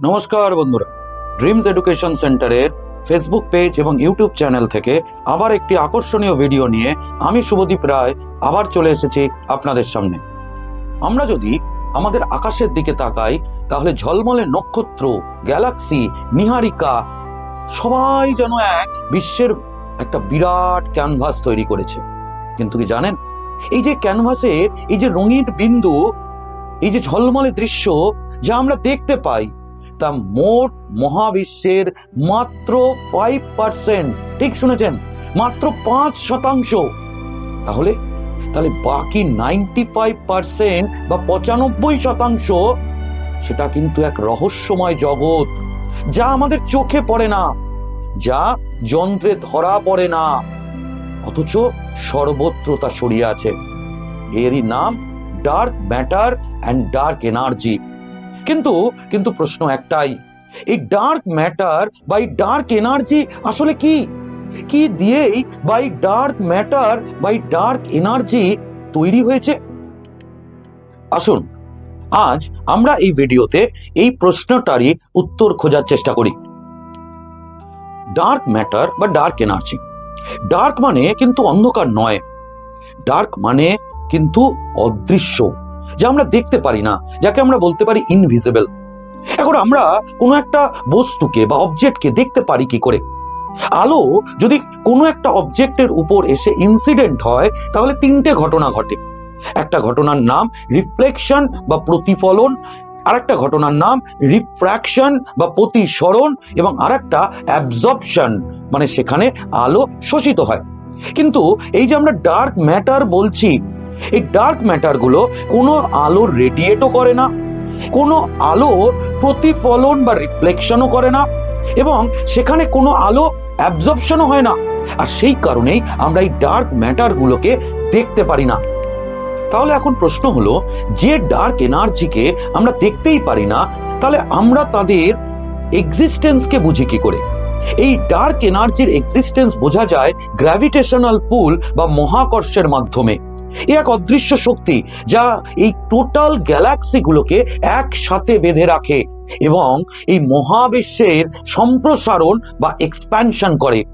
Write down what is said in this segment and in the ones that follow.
নমস্কার বন্ধুরা। Dreams education সেন্টারের ফেসবুক পেজ এবং ইউটিউব চ্যানেল থেকে আবার একটি আকর্ষণীয় ভিডিও নিয়ে আমি শুভদীপ রায় আবার চলে এসেছি আপনাদের সামনে। আমরা যদি আমাদের আকাশের দিকে তাকাই, তাহলে ঝলমলে নক্ষত্র গ্যালাক্সি নিহারিকা, সবাই যেন এক বিশ্বের একটা বিরাট ক্যানভাস তৈরি করেছে। কিন্তু কি জানেন? এই যে ক্যানভাসে এই যে রঙিন বিন্দু, এই যে ঝলমলে দৃশ্য যা আমরা দেখতে পাই তা মোট মহাবিশ্বের মাত্র ফাইভ পার্সেন্ট ঠিক শুনেছেন? মাত্র পাঁচ শতাংশ। তাহলে তাহলে বাকি নাইনটি ফাইভ পার্সেন্ট বা পঁচানব্বই শতাংশ, সেটা কিন্তু এক রহস্যময় জগৎ, যা আমাদের চোখে পড়ে না, যা যন্ত্রে ধরা পড়ে না। অথচ সর্বত্র তা ছড়িয়ে আছে। এরই নাম dark matter and dark energy কিন্তু কিন্তু প্রশ্ন একটাই, এই ডার্ক ম্যাটার বা এই ডার্ক এনার্জি আসলে কি? কি দিয়েই by dark matter by dark energy তৈরি হয়েছে? আসুন, আজ আমরা এই ভিডিওতে এই প্রশ্নটারই উত্তর খোঁজার চেষ্টা করি। ডার্ক ম্যাটার বা ডার্ক এনার্জি ডার্ক মানে কিন্তু অন্ধকার নয় ডার্ক মানে কিন্তু অদৃশ্য। যা আমরা দেখতে পারি না, যাকে আমরা বলতে পারি ইনভিজিবল এখন আমরা কোনো একটা বস্তুকে বা অবজেক্টকে দেখতে পারি কি করে? আলো যদি কোনো একটা অবজেক্টের উপর এসে ইনসিডেন্ট হয়, তাহলে তিনটে ঘটনা ঘটে। একটা ঘটনার নাম রিফ্লেকশন বা প্রতিফলন, আরেকটা ঘটনার নাম রিফ্র্যাকশন বা প্রতিসরণ, এবং আরেকটা অ্যাবজর্পশন মানে সেখানে আলো শোষিত হয়। কিন্তু এই যে আমরা ডার্ক ম্যাটার বলছি এই ডার্ক ম্যাটারগুলো কোনো আলো রেডিয়েটও করে না, কোনো আলোর প্রতিফলন বা রিফ্লেকশনও করে না এবং সেখানে কোনো আলো অ্যাবজর্পশনও হয় না। আর সেই কারণেই আমরা এই ডার্ক ম্যাটারগুলোকে দেখতে পারি না। তাহলে এখন প্রশ্ন হলো, যে ডার্ক এনার্জিকে আমরা দেখতেই পারি না, তাহলে আমরা তাদের এক্সিস্টেন্সকে বুঝি কি করে? এই ডার্ক এনার্জির এক্সিস্টেন্স বোঝা যায় গ্র্যাভিটেশনাল পুল বা মহাকর্ষের মাধ্যমে। এ এক অদৃশ্য শক্তি যা এই টোটাল গ্যালাক্সিগুলোকে একসাথে বেঁধে রাখে এবং এই মহাবিশ্বের সম্প্রসারণ বা এক্সপ্যানশন করে।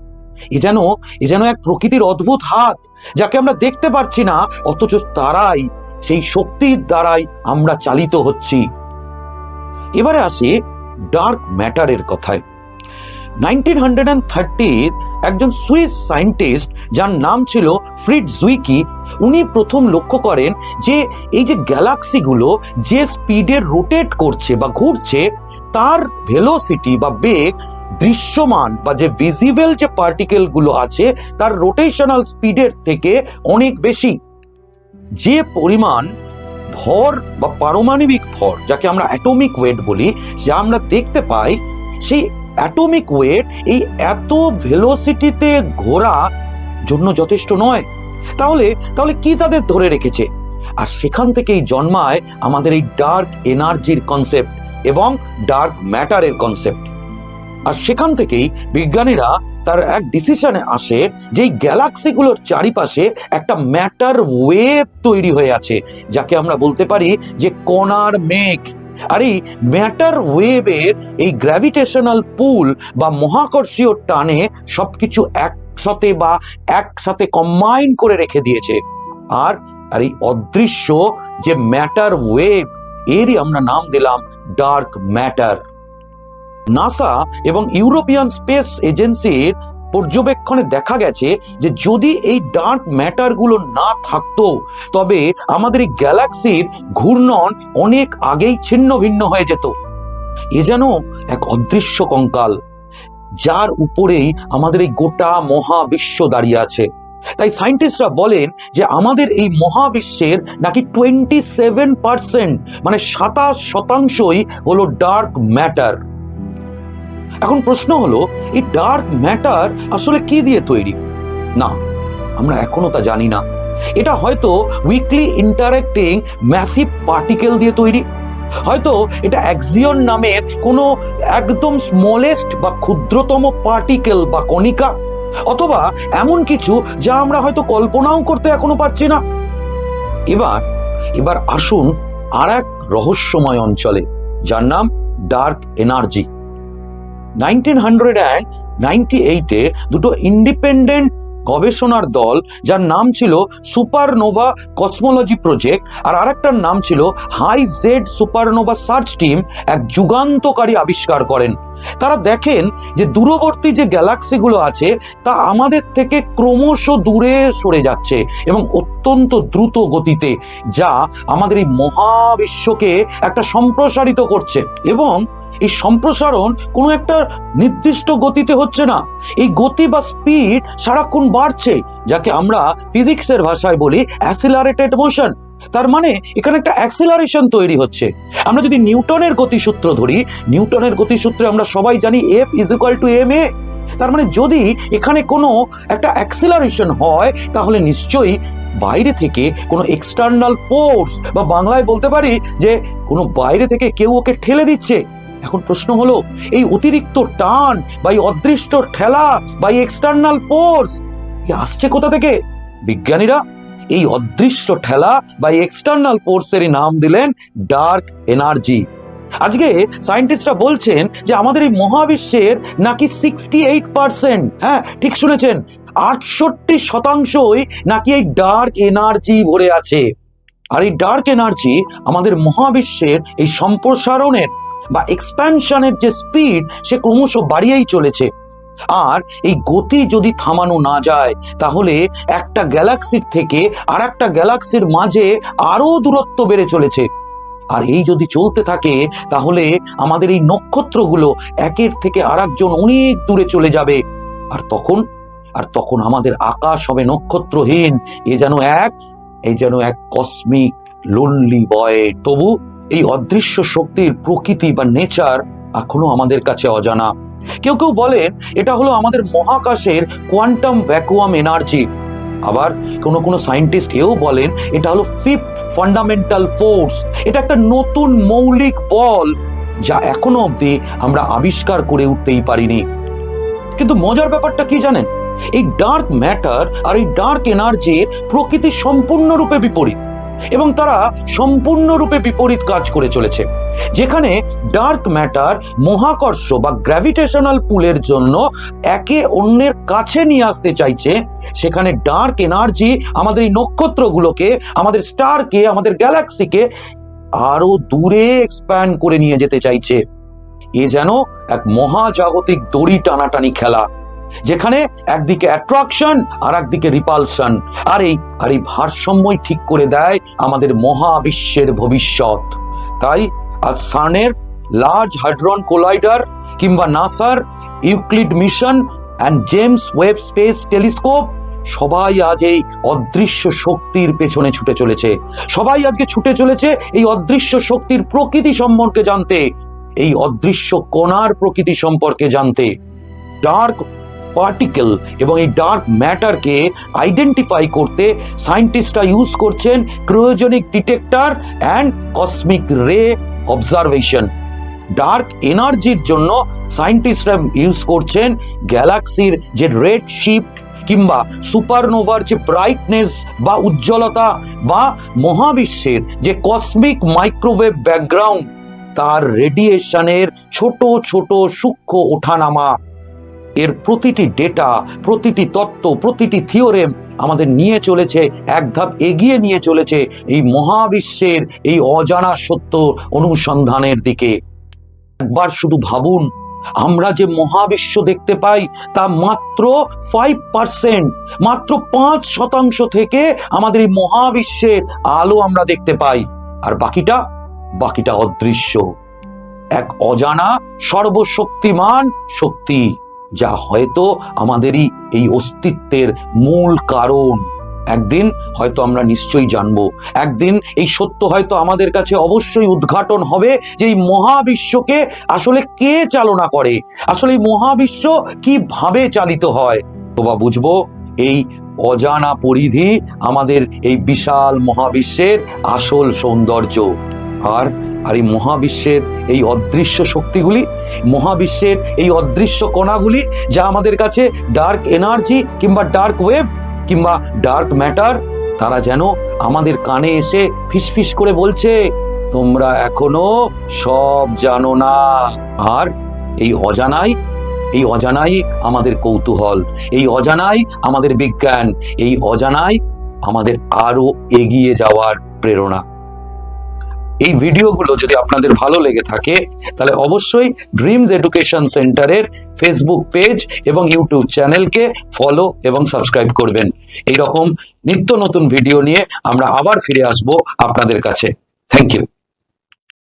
এ যেন এ যেন এক প্রকৃতির অদ্ভুত হাত যাকে আমরা দেখতে পারছি না, অথচ তারাই, সেই শক্তির দ্বারাই আমরা চালিত হচ্ছি। এবারে আসি ডার্ক ম্যাটারের কথায়। নাইনটিন হান্ড্রেড অ্যান্ড থার্টির একজন সুইস সায়েন্টিস্ট, যার নাম ছিল ফ্রিড জুইকি, উনি প্রথম লক্ষ্য করেন যে এই যে গ্যালাক্সিগুলো যে স্পিডে রোটেট করছে বা ঘুরছে, তার ভেলোসিটি বা বেগ দৃশ্যমান বা যে ভিজিবল যে পার্টিকেলগুলো আছে, তার রোটেশনাল স্পিডের থেকে অনেক বেশি। যে পরিমাণ ভর বা পারমাণবিক ভর, যাকে আমরা অ্যাটমিক ওয়েট বলি, যা আমরা দেখতে পাই, সেই অ্যাটমিক ওয়েট এই এত ভেলোসিটিতে ঘোরা জন্য যথেষ্ট নয়। তাহলে তাহলে কি তাদের ধরে রেখেছে? আর সেখান থেকেই জন্মায় আমাদের এই ডার্ক এনার্জির কনসেপ্ট এবং ডার্ক ম্যাটারের কনসেপ্ট। আর সেখান থেকেই বিজ্ঞানীরা তার এক ডিসিশনে আসে যে গ্যালাক্সিগুলোর চারিপাশে একটা ম্যাটার ওয়েভ তৈরি হয়ে আছে, যাকে আমরা বলতে পারি যে কণার মেঘ। আর এই ম্যাটার ওয়েভের এই গ্র্যাভিটেশনাল পুল বা মহাকর্ষীয় টানে সবকিছু একসাথে বা একসাথে কম্বাইন করে রেখে দিয়েছে। আর আর এই অদৃশ্য যে ম্যাটার ওয়েভ এরই আমরা নাম দিলাম ডার্ক ম্যাটার নাসা এবং ইউরোপিয়ান স্পেস এজেন্সির পর্যবেক্ষণে দেখা গেছে যে যদি এই ডার্ক ম্যাটারগুলো না থাকতো, তবে আমাদের এই গ্যালাক্সির ঘূর্ণন অনেক আগেই ছিন্ন ভিন্ন হয়ে যেত। এ যেন এক অদৃশ্য কঙ্কাল, যার উপরেই আমাদের এই গোটা মহাবিশ্ব দাঁড়িয়ে আছে। তাই সায়েন্টিস্টরা বলেন যে আমাদের এই মহাবিশ্বের নাকি টোয়েন্টি সেভেন পার্সেন্ট মানে সাতাশ শতাংশই হলো ডার্ক ম্যাটার এখন প্রশ্ন হলো, এই ডার্ক ম্যাটার আসলে কি দিয়ে তৈরি? না, আমরা এখনও তা জানি না। এটা হয়তো উইকলি ইন্টারেক্টিং ম্যাসিভ পার্টিকেল দিয়ে তৈরি। হয়তো এটা অ্যাক্সিয়ন নামের কোনো একদম স্মলেস্ট বা ক্ষুদ্রতম পার্টিকেল বা কণিকা, অথবা এমন কিছু যা আমরা হয়তো কল্পনাও করতে এখনও পারছি না। এবার এবার আসুন আর এক রহস্যময় অঞ্চলে, যার নাম ডার্ক এনার্জি নাইনটিন হান্ড্রেড এইটে দুটো ইন্ডিপেন্ডেন্ট গবেষণার দল, যার নাম ছিল সুপারনোভা কসমোলজি প্রজেক্ট, আর আরেকটার নাম ছিল high Z supernova search team, এক যুগান্তকারী আবিষ্কার করেন। তারা দেখেন যে দূরবর্তী যে গ্যালাক্সিগুলো আছে, তা আমাদের থেকে ক্রমশ দূরে সরে যাচ্ছে এবং অত্যন্ত দ্রুত গতিতে, যা আমাদের এই মহাবিশ্বকে একটা সম্প্রসারিত করছে। এবং এই সম্প্রসারণ কোনো একটা নির্দিষ্ট গতিতে হচ্ছে না। এই গতি বা স্পিড সারাক্ষণ বাড়ছে, যাকে আমরা ফিজিক্সের ভাষায় বলি অ্যাসিলারেটেড মোশন তার মানে এখানে একটা অ্যাক্সিলারেশন তৈরি হচ্ছে। আমরা যদি নিউটনের গতিসূত্র ধরি, নিউটনের গতিসূত্রে আমরা সবাই জানি F is equal to M A তার মানে যদি এখানে কোনো একটা অ্যাক্সিলারেশন হয়, তাহলে নিশ্চয়ই বাইরে থেকে কোনো এক্সটার্নাল ফোর্স বা বাংলায় বলতে পারি যে কোনো বাইরে থেকে কেউ ওকে ঠেলে দিচ্ছে। এখন প্রশ্ন হলো, এই অতিরিক্ত টান বা এই অদৃষ্ট ঠেলা বা এই এক্সটার্নাল ফোর্স এ আসছে কোথা থেকে? বিজ্ঞানীরা এই অদৃশ্য ঠেলা বা এক্সটার্নাল ফোর্সেরই নাম দিলেন ডার্ক এনার্জি আজকে সায়েন্টিস্টরা বলছেন যে আমাদের এই মহাবিশ্বের নাকি সিক্সটি এইট পার্সেন্ট হ্যাঁ ঠিক শুনেছেন, আটষট্টি শতাংশই নাকি এই ডার্ক এনার্জি ভরে আছে। আর এই ডার্ক এনার্জি আমাদের মহাবিশ্বের এই সম্প্রসারণের বা এক্সপ্যানশনের যে স্পিড সে ক্রমশ বাড়িয়েই চলেছে। আর এই গতি যদি থামানো না যায়, তাহলে একটা গ্যালাক্সির থেকে আর একটা গ্যালাক্সির মাঝে আরও দূরত্ব বেড়ে চলেছে। আর এই যদি চলতে থাকে, তাহলে আমাদের এই নক্ষত্রগুলো একের থেকে আর অনেক দূরে চলে যাবে। আর তখন আর তখন আমাদের আকাশ হবে নক্ষত্রহীন। এ যেন এক এই যেন এক কসমিক লোনলি বয় তবু এই অদৃশ্য শক্তির প্রকৃতি বা নেচার এখনও আমাদের কাছে অজানা। কেউ কেউ বলেন, এটা হলো আমাদের মহাকাশের কোয়ান্টাম ভ্যাকুয়াম এনার্জি। আবার কোনো কোনো সায়েন্টিস্ট এও বলেন, এটা হলো ফিফথ ফান্ডামেন্টাল ফোর্স। এটা একটা নতুন মৌলিক বল যা এখনও অবধি আমরা আবিষ্কার করে উঠতেই পারিনি। কিন্তু মজার ব্যাপারটা কি জানেন? এই ডার্ক ম্যাটার আর এই ডার্ক এনার্জির প্রকৃতি সম্পূর্ণরূপে বিপরীত। এবং তারা সম্পূর্ণরূপে বিপরীত কাজ করে চলেছে, যেখানে ডার্ক ম্যাটার মহাকর্ষ বা গ্র্যাভিটেশনাল পুলের জন্য একে অন্যের কাছে নিয়ে আসতে চাইছে, সেখানে ডার্ক এনার্জি আমাদের এই নক্ষত্রগুলোকে, আমাদের স্টারকে, আমাদের গ্যালাক্সিকে আরও দূরে এক্সপ্যান্ড করে নিয়ে যেতে চাইছে। এ যেন এক মহাজাগতিক দড়ি টানাটানি খেলা যেখানে একদিকে অ্যাট্রাকশন আর একদিকে রিপালশন আর এই আর এই ভারসাম্যই ঠিক করে দেয় আমাদের মহাবিশ্বের ভবিষ্যৎ। তাই আজ সানের লার্জ হাইড্রন কোলাইডার কিংবা নাসার Euclid mission and James Webb space telescope সবাই আজ এই অদৃশ্য শক্তির পেছনে ছুটে চলেছে। সবাই আজকে ছুটে চলেছে এই অদৃশ্য শক্তির প্রকৃতি সম্পর্কে জানতে। এই অদৃশ্য কণার প্রকৃতি সম্পর্কে জানতে। ডার্ক পার্টিকেল এবং এই ডার্ক ম্যাটারকে আইডেন্টিফাই করতে সায়েন্টিস্টরা ইউজ করছেন cryogenic detector and cosmic ray observation dark এনার্জির জন্য সায়েন্টিস্টরা ইউজ করছেন গ্যালাক্সির যে রেড শিফট কিংবা সুপারনোভার যে ব্রাইটনেস বা উজ্জ্বলতা বা মহাবিশ্বের যে কসমিক মাইক্রোওয়েভ ব্যাকগ্রাউন্ড তার রেডিয়েশনের ছোট ছোট, সূক্ষ্ম ওঠানামা। এর প্রতিটি ডেটা, প্রতিটি তত্ত্ব, প্রতিটি থিওরেম আমাদের নিয়ে চলেছে, এক ধাপ এগিয়ে নিয়ে চলেছে এই মহাবিশ্বের এই অজানা সত্য অনুসন্ধানের দিকে। একবার শুধু ভাবুন, আমরা যে মহাবিশ্ব দেখতে পাই, তা মাত্র ফাইভ পার্সেন্ট মাত্র পাঁচ শতাংশ থেকে আমাদের এই মহাবিশ্বের আলো আমরা দেখতে পাই। আর বাকিটা? বাকিটা অদৃশ্য। এক অজানা সর্বশক্তিমান শক্তি। যা হয়তো আমাদেরই এই অস্তিত্বের মূল কারণ। একদিন হয়তো আমরা নিশ্চয়ই জানব। একদিন এই সত্য হয়তো আমাদের কাছে অবশ্যই উদ্ঘাটন হবে যে এই মহাবিশ্বকে আসলে কে চালনা করে? আসলে এই মহাবিশ্ব কীভাবে চালিত হয়? তো বা বুঝব, এই অজানা পরিধি আমাদের এই বিশাল মহাবিশ্বের আসল সৌন্দর্য। আর আর এই মহাবিশ্বের এই অদৃশ্য শক্তিগুলি, মহাবিশ্বের এই অদৃশ্য কণাগুলি যা আমাদের কাছে ডার্ক এনার্জি কিংবা ডার্ক ওয়েভ কিংবা ডার্ক ম্যাটার তারা যেন আমাদের কানে এসে ফিসফিস করে বলছে, তোমরা এখনও সব জানো না। আর এই অজানাই এই অজানাই আমাদের কৌতূহল, এই অজানাই আমাদের বিজ্ঞান, এই অজানাই আমাদের আরও এগিয়ে যাওয়ার প্রেরণা। এই ভিডিওগুলো যদি আপনাদের ভালো লেগে থাকে, তাহলে অবশ্যই ড্রিমস এডুকেশন সেন্টারের ফেসবুক পেজ এবং ইউটিউব চ্যানেলকে ফলো এবং সাবস্ক্রাইব করবেন। এই রকম নিত্য নতুন ভিডিও নিয়ে আমরা আবার ফিরে আসব আপনাদের কাছে। Thank you